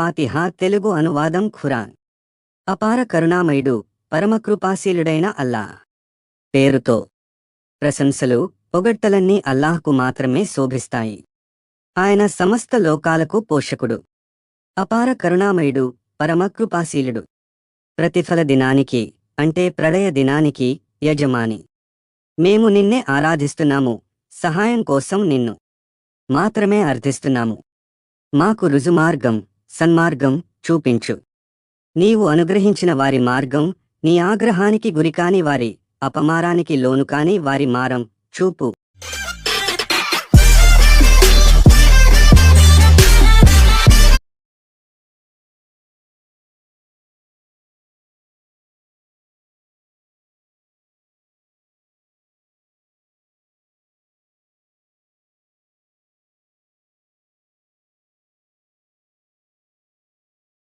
ఫాతిహా తెలుగు అనువాదం ఖురాన్. అపార కరుణామయుడు పరమకృపాశీలుడైన అల్లా. పేరుతో. ప్రశంసలు పొగడ్తలన్నీ అల్లాహ్కు మాత్రమే శోభిస్తాయి. ఆయన సమస్త లోకాలకు పోషకుడు. అపార కరుణామయుడు పరమకృపాశీలుడు. ప్రతిఫల దినానికి అంటే ప్రళయ దినానికి యజమాని. మేము నిన్నే ఆరాధిస్తున్నాము సహాయం కోసం నిన్ను. మాత్రమే అర్థిస్తున్నాము మాకు రుజుమార్గం సన్మార్గం చూపించు. నీవు అనుగ్రహించిన వారి మార్గం నీ ఆగ్రహానికి గురికాని వారి అపమారానికి లోనుకాని వారి మారం చూపు.